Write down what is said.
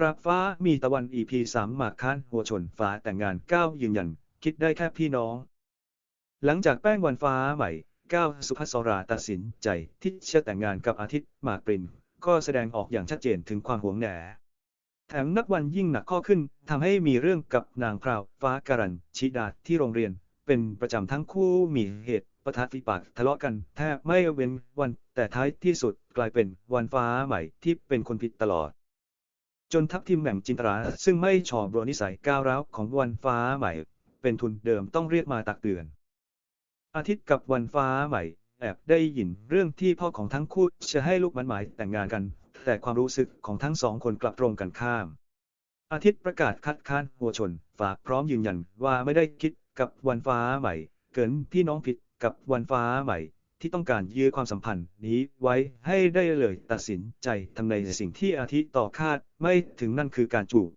กราบฟ้ามีตะวัน EP สามหมากค้านหัวชนฟ้าแต่งงานก้าวยืนยัน คิดได้แค่พี่น้อง หลังจากแป้งวันฟ้าใหม่ก้าวสุภัสราตัดสินใจที่จะแต่งงานกับอาทิตย์หมากปรินก็แสดงออกอย่างชัดเจนถึงความหวงแหนแถมนับวันยิ่งหนักข้อขึ้นทำให้มีเรื่องกับนางพราวฟ้าการันชิดาที่โรงเรียน เป็นประจำทั้งคู่มีเหตุประทะฝีปากทะเลาะกันแทบไม่เว้นวันแต่ท้ายที่สุดกลายเป็นวันฟ้าใหม่ที่เป็นคนผิดตลอด จนทัพทีมแหม่มจินตรา ซึ่งไม่ชอบรนิสัยก้าวร้าวของวันฟ้าใหม่ เป็นทุนเดิมต้องเรียกมาตักเตือน อาทิตย์กับวันฟ้าใหม่ แอบได้ยินเรื่องที่พ่อของทั้งคู่จะให้ลูกมันหมายแต่งงานกัน แต่ความรู้สึกของทั้งสองคนกลับตรงกันข้าม อาทิตย์ประกาศคัดค้านหัวชน ฝากพร้อมยืนยันว่าไม่ได้คิดกับวันฟ้าใหม่ เกินพี่น้องผิดกับวันฟ้าใหม่ ที่ต้องการยื้อความสัมพันธ์นี้ไว้ให้ได้เลยตัดสินใจทำในสิ่งที่อาทิตย์ต่อคาดไม่ถึงนั่นคือการจูบ